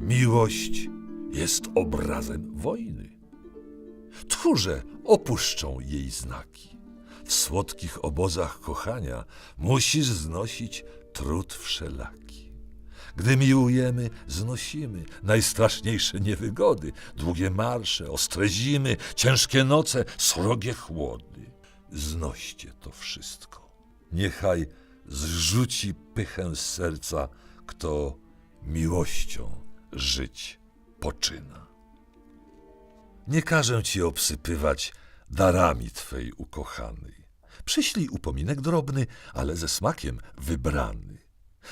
Miłość jest obrazem wojny. Tchórze opuszczą jej znaki. W słodkich obozach kochania musisz znosić trud wszelaki. Gdy miłujemy, znosimy najstraszniejsze niewygody, długie marsze, ostre zimy, ciężkie noce, srogie chłody. Znoście to wszystko. Niechaj zrzuci pychę z serca, kto miłością żyć poczyna. Nie każę ci obsypywać darami twej ukochanej. Przyślij upominek drobny, ale ze smakiem wybrany.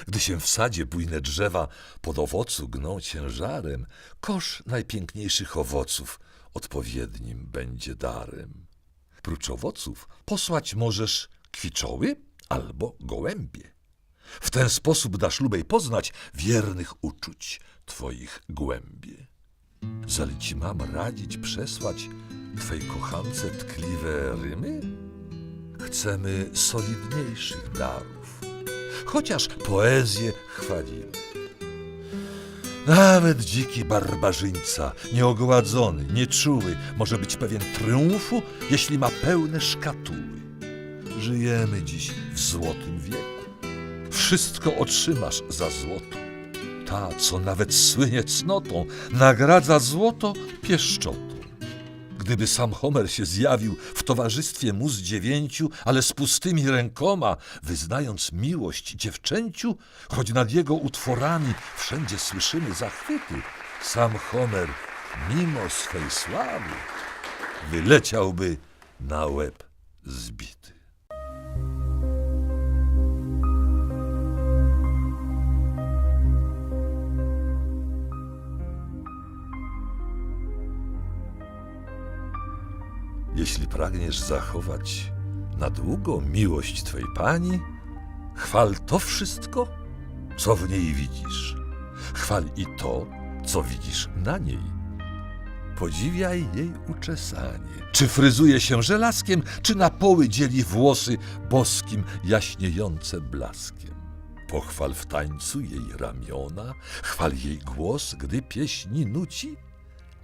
Gdy się w sadzie bujne drzewa pod owocu gną ciężarem, kosz najpiękniejszych owoców odpowiednim będzie darem. Prócz owoców posłać możesz kwiczoły albo gołębie. W ten sposób dasz lubej poznać wiernych uczuć twoich głębie. Zali ci mam radzić przesłać twej kochance tkliwe rymy? Chcemy solidniejszych darów, chociaż poezję chwalimy. Nawet dziki barbarzyńca, nieogładzony, nieczuły, może być pewien triumfu, jeśli ma pełne szkatuły. Żyjemy dziś w złotym wieku. Wszystko otrzymasz za złoto. Ta, co nawet słynie cnotą, nagradza złoto pieszczotą. Gdyby sam Homer się zjawił w towarzystwie mu z dziewięciu, ale z pustymi rękoma, wyznając miłość dziewczęciu, choć nad jego utworami wszędzie słyszymy zachwyty, sam Homer, mimo swej sławy, wyleciałby na łeb zbity. Jeśli pragniesz zachować na długo miłość Twej Pani, chwal to wszystko, co w niej widzisz. Chwal i to, co widzisz na niej. Podziwiaj jej uczesanie. Czy fryzuje się żelazkiem, czy na poły dzieli włosy boskim, jaśniejące blaskiem. Pochwal w tańcu jej ramiona, chwal jej głos, gdy pieśni nuci,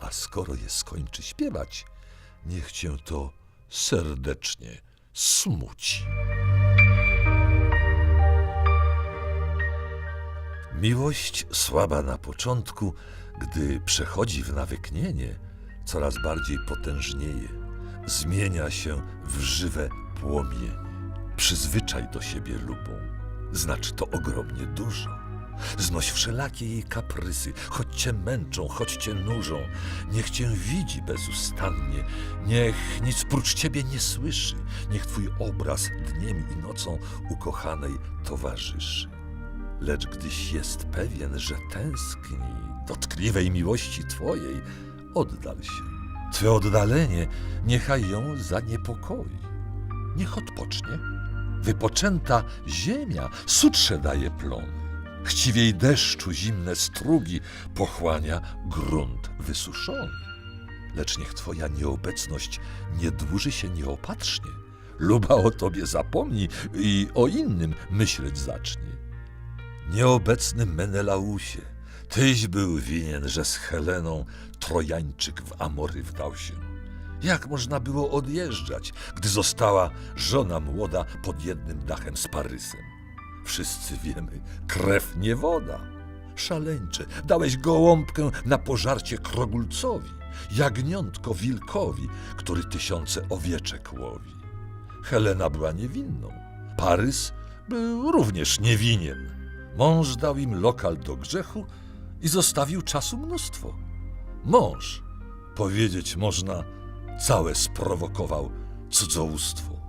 a skoro je skończy śpiewać, niech cię to serdecznie smuci. Miłość słaba na początku, gdy przechodzi w nawyknienie, coraz bardziej potężnieje, zmienia się w żywe płomienie. Przyzwyczaj do siebie lubą, znaczy to ogromnie dużo. Znoś wszelakie jej kaprysy, choć cię męczą, choć cię nużą. Niech cię widzi bezustannie, niech nic prócz ciebie nie słyszy. Niech twój obraz dniem i nocą ukochanej towarzyszy. Lecz gdyś jest pewien, że tęskni do tkliwej miłości twojej, oddal się. Twe oddalenie niechaj ją zaniepokoi. Niech odpocznie. Wypoczęta ziemia sutrze daje plony. Chciwiej deszczu zimne strugi pochłania grunt wysuszony. Lecz niech twoja nieobecność nie dłuży się nieopatrznie. Luba o tobie zapomni i o innym myśleć zacznie. Nieobecny Menelausie, tyś był winien, że z Heleną Trojańczyk w Amory wdał się. Jak można było odjeżdżać, gdy została żona młoda pod jednym dachem z Parysem? Wszyscy wiemy, krew nie woda. Szaleńcze, dałeś gołąbkę na pożarcie krogulcowi, jagniątko wilkowi, który tysiące owieczek łowi. Helena była niewinną. Parys był również niewinien. Mąż dał im lokal do grzechu i zostawił czasu mnóstwo. Mąż, powiedzieć można, całe sprowokował cudzołóstwo.